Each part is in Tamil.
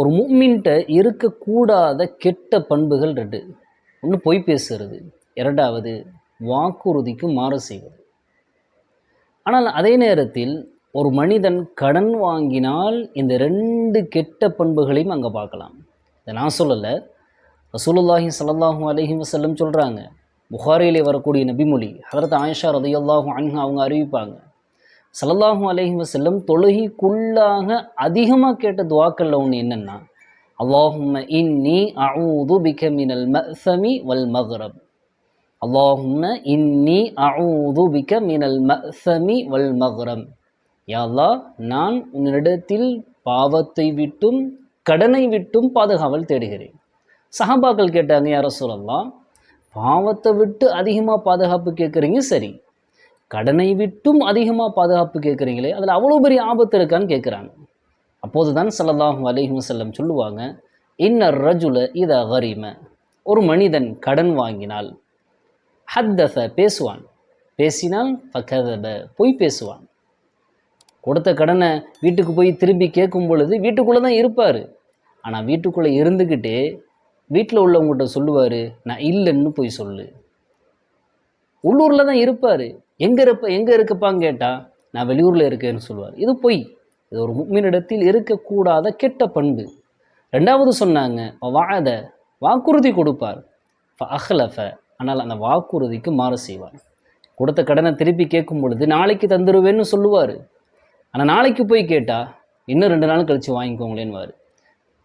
ஒரு முக்மின்ட்ட இருக்கக்கூடாத கெட்ட பண்புகள் ரெண்டு. ஒன்று பொய் பேசுறது இரண்டாவது வாக்குறுதிக்கு மாறு செய்வது. ஆனால் அதே நேரத்தில் ஒரு மனிதன் கடன் வாங்கினால் இந்த ரெண்டு கெட்ட பண்புகளையும் அங்கே பார்க்கலாம். இதை நான் சொல்லலை. ரசூலுல்லாஹி ஸல்லல்லாஹு அலைஹி வசல்லம் சொல்கிறாங்க புகாரியிலே வரக்கூடிய நபிமொழி ஹதரத் ஆயிஷா ரதியல்லாஹு அன்ஹா அவங்க அறிவிப்பாங்க. ஸல்லல்லாஹு அலைஹி வசல்லம் தொழுகைக்குள்ளாக அதிகமாக கேட்ட துவாக்கல்ல ஒன்று என்னென்னா அல்லாஹும்ம இன்னி அவுது பிக மினல் மஅசமி வல் மக்ரப். அல்லாஹும்ம இன்னி அவுது பிக மினல் மஅசமி வல் மக்ரம் யா நான் உன்னிடத்தில் பாவத்தை விட்டும் கடனை விட்டும் பாதுகாவல் தேடுகிறேன். சஹாபாக்கள் கேட்டாங்க யார சொல்லலாம் பாவத்தை விட்டு அதிகமாக பாதுகாப்பு கேட்குறீங்க சரி. கடனை விட்டும் அதிகமாக பாதுகாப்பு கேட்குறீங்களே அதில் அவ்வளோ பெரிய ஆபத்து இருக்கான்னு கேட்குறாங்க. அப்போது தான் சல்லல்லாஹு அலைஹி செல்லம் சொல்லுவாங்க இன்னர் ரஜுல இத கரிம. ஒரு மனிதன் கடன் வாங்கினால் ஹத்தஃப பேசுவான். பேசினால் ஃபகதப பொய் பேசுவான். கொடுத்த கடனை வீட்டுக்கு போய் திரும்பி கேட்கும் பொழுது வீட்டுக்குள்ளே தான் இருப்பார். ஆனால் வீட்டுக்குள்ளே இருந்துக்கிட்டே வீட்டில் உள்ளவங்ககிட்ட சொல்லுவார் நான் இல்லைன்னு போய் சொல்லு. உள்ளூரில் தான் இருப்பார். எங்கே இருப்ப எங்கே இருக்குப்பான்னு கேட்டால் நான் வெளியூரில் இருக்கேன்னு சொல்லுவார். இது பொய். இது ஒரு முக்மினிடத்தில் இருக்கக்கூடாத கெட்ட பண்பு. ரெண்டாவது சொன்னாங்க வாத வாக்குறுதி கொடுப்பார். அஹ்லஃப ஆனால் அந்த வாக்குறுதிக்கு மாறு செய்வார். கொடுத்த கடனை திருப்பி கேட்கும் பொழுது நாளைக்கு தந்துடுவேன்னு சொல்லுவார். ஆனால் நாளைக்கு போய் கேட்டால் இன்னும் ரெண்டு நாள் கழித்து வாங்கிக்கோங்களேன்னுவார்.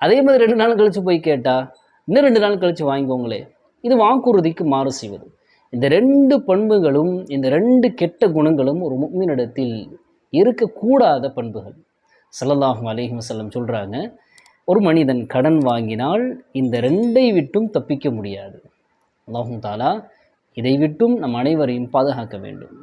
அதே மாதிரி ரெண்டு நாள் கழித்து போய் கேட்டால் இன்னும் ரெண்டு நாள் கழித்து வாங்கிக்கோங்களே. இது வாக்குறுதிக்கு மாறு செய்வது. இந்த ரெண்டு பண்புகளும் இந்த ரெண்டு கெட்ட குணங்களும் ஒரு முக்மினிடத்தில் இருக்கக்கூடாத பண்புகள். சல்லல்லாஹும் அலைஹி வசல்லம் சொல்கிறாங்க ஒரு மனிதன் கடன் வாங்கினால் இந்த ரெண்டை விட்டும் தப்பிக்க முடியாது. அல்லாஹும் தாலா இதை விட்டும் நம் அனைவரையும் பாதுகாக்க வேண்டும்.